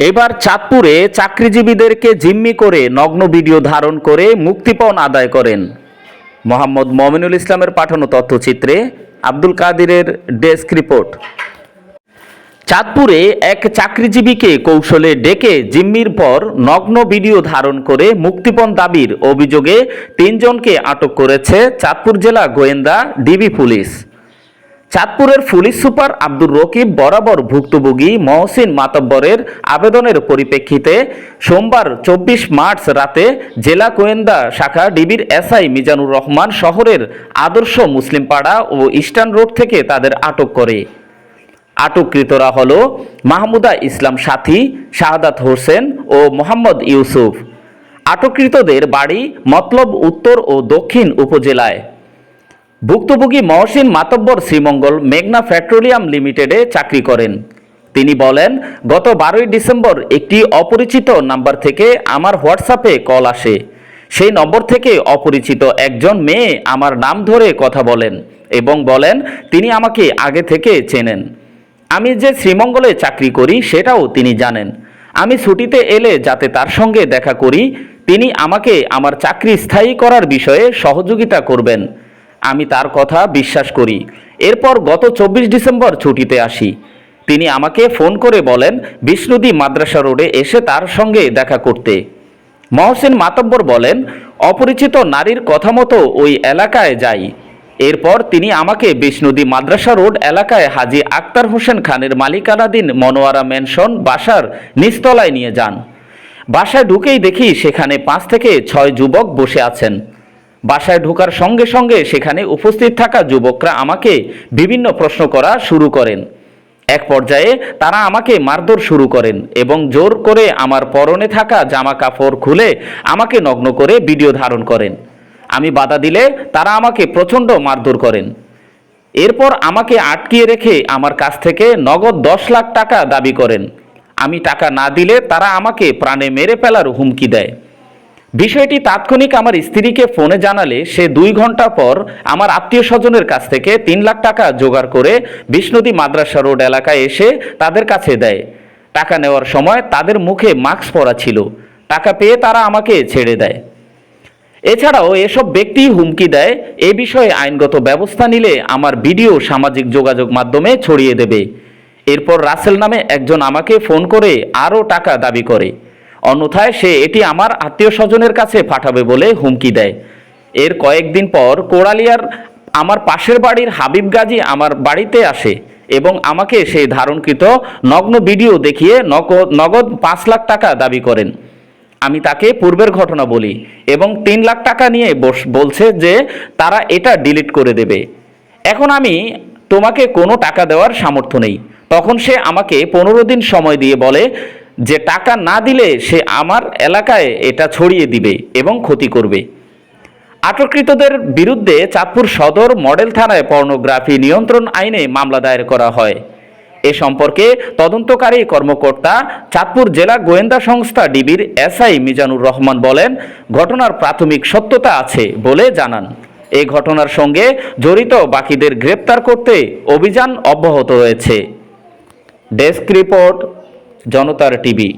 এবার চাঁদপুরে চাকরিজীবীদেরকে জিম্মি করে নগ্ন ভিডিও ধারণ করে মুক্তিপণ আদায় করেন। মোহাম্মদ মমিনুল ইসলামের পাঠানো তথ্যচিত্রে আব্দুল কাদিরের ডেস্ক রিপোর্ট। চাঁদপুরে এক চাকরিজীবীকে কৌশলে ডেকে জিম্মির পর নগ্ন ভিডিও ধারণ করে মুক্তিপণ দাবির অভিযোগে তিনজনকে আটক করেছে চাঁদপুর জেলা গোয়েন্দা ডিবি পুলিশ। চাঁদপুরের পুলিশ সুপার আব্দুর রকিব বরাবর ভুক্তভোগী মহসিন মাতব্বরের আবেদনের পরিপ্রেক্ষিতে সোমবার চব্বিশ মার্চ রাতে জেলা গোয়েন্দা শাখা ডিবির এসআই মিজানুর রহমান শহরের আদর্শ মুসলিম পাড়া ও ইস্টার্ন রোড থেকে তাদের আটক করে। আটককৃতরা হল মাহমুদা ইসলাম সাথী, শাহাদাত হোসেন ও মোহাম্মদ ইউসুফ। আটককৃতদের বাড়ি মতলব উত্তর ও দক্ষিণ উপজেলায়। ভুক্তভোগী মহসিন মাতব্বর শ্রীমঙ্গল মেঘনা পেট্রোলিয়াম লিমিটেডে চাকরি করেন। তিনি বলেন, গত বারোই ডিসেম্বর একটি অপরিচিত নাম্বার থেকে আমার হোয়াটসঅ্যাপে কল আসে। সেই নম্বর থেকে অপরিচিত একজন মেয়ে আমার নাম ধরে কথা বলেন এবং বলেন, তিনি আমাকে আগে থেকে চেনেন। আমি যে শ্রীমঙ্গলে চাকরি করি সেটাও তিনি জানেন। আমি ছুটিতে এলে যাতে তার সঙ্গে দেখা করি, তিনি আমাকে আমার চাকরি স্থায়ী করার বিষয়ে সহযোগিতা করবেন। আমি তার কথা বিশ্বাস করি। এরপর গত চব্বিশ ডিসেম্বর ছুটিতে আসি। তিনি আমাকে ফোন করে বলেন, বিষ্ণুদী মাদ্রাসা রোডে এসে তার সঙ্গে দেখা করতে। মহসেন মাতব্বর বলেন, অপরিচিত নারীর কথা মতো ওই এলাকায় যাই। এরপর তিনি আমাকে বিষ্ণুদী মাদ্রাসা রোড এলাকায় হাজি আক্তার হোসেন খানের মালিকানাধীন মনোয়ারা ম্যানশন বাসার নিচতলায় নিয়ে যান। বাসায় ঢুকেই দেখি সেখানে পাঁচ থেকে ছয় যুবক বসে আছেন। বাসায় ঢোকার সঙ্গে সঙ্গে সেখানে উপস্থিত থাকা যুবকরা আমাকে বিভিন্ন প্রশ্ন করা শুরু করেন। এক পর্যায়ে তারা আমাকে মারধর শুরু করেন এবং জোর করে আমার পরনে থাকা জামা কাপড় খুলে আমাকে নগ্ন করে ভিডিও ধারণ করেন। আমি বাধা দিলে তারা আমাকে প্রচণ্ড মারধর করেন। এরপর আমাকে আটকিয়ে রেখে আমার কাছ থেকে নগদ দশ লাখ টাকা দাবি করেন। আমি টাকা না দিলে তারা আমাকে প্রাণে মেরে ফেলার হুমকি দেয়। বিষয়টি তাৎক্ষণিক আমার স্ত্রীকে ফোনে জানালে সে দুই ঘণ্টা পর আমার আত্মীয় স্বজনের কাছ থেকে তিন লাখ টাকা জোগাড় করে বিষ্ণুদী মাদ্রাসা রোড এলাকায় এসে তাদের কাছে দেয়। টাকা নেওয়ার সময় তাদের মুখে মাস্ক পরা ছিল। টাকা পেয়ে তারা আমাকে ছেড়ে দেয়। এছাড়াও এসব ব্যক্তি হুমকি দেয়। এ বিষয়ে আইনগত ব্যবস্থা নিলে আমার ভিডিও সামাজিক যোগাযোগ মাধ্যমে ছড়িয়ে দেবে। এরপর রাসেল নামে একজন আমাকে ফোন করে আরও টাকা দাবি করে। অন্যথায় সে এটি আমার আত্মীয় স্বজনের কাছে পাঠাবে বলে হুমকি দেয়। এর কয়েকদিন পর কোড়ালিয়ার আমার পাশের বাড়ির হাবিব গাজী আমার বাড়িতে আসে এবং আমাকে সেই ধারণকৃত নগ্ন ভিডিও দেখিয়ে নগদ পাঁচ লাখ টাকা দাবি করেন। আমি তাকে পূর্বের ঘটনা বলি এবং তিন লাখ টাকা নিয়ে বলছে যে তারা এটা ডিলিট করে দেবে। এখন আমি তোমাকে কোনো টাকা দেওয়ার সামর্থ্য নেই। তখন সে আমাকে পনেরো দিন সময় দিয়ে বলে যে টাকা না দিলে সে আমার এলাকায় এটা ছড়িয়ে দিবে এবং ক্ষতি করবে। আটককৃতদের বিরুদ্ধে চাঁদপুর সদর মডেল থানায় পর্নোগ্রাফি নিয়ন্ত্রণ আইনে মামলা দায়ের করা হয়। এ সম্পর্কে তদন্তকারী কর্মকর্তা চাঁদপুর জেলা গোয়েন্দা সংস্থা ডিবির এসআই মিজানুর রহমান বলেন, ঘটনার প্রাথমিক সত্যতা আছে বলে জানান। এই ঘটনার সঙ্গে জড়িত বাকিদের গ্রেপ্তার করতে অভিযান অব্যাহত রয়েছে। ডেস্ক রিপোর্ট জনতার টিভি।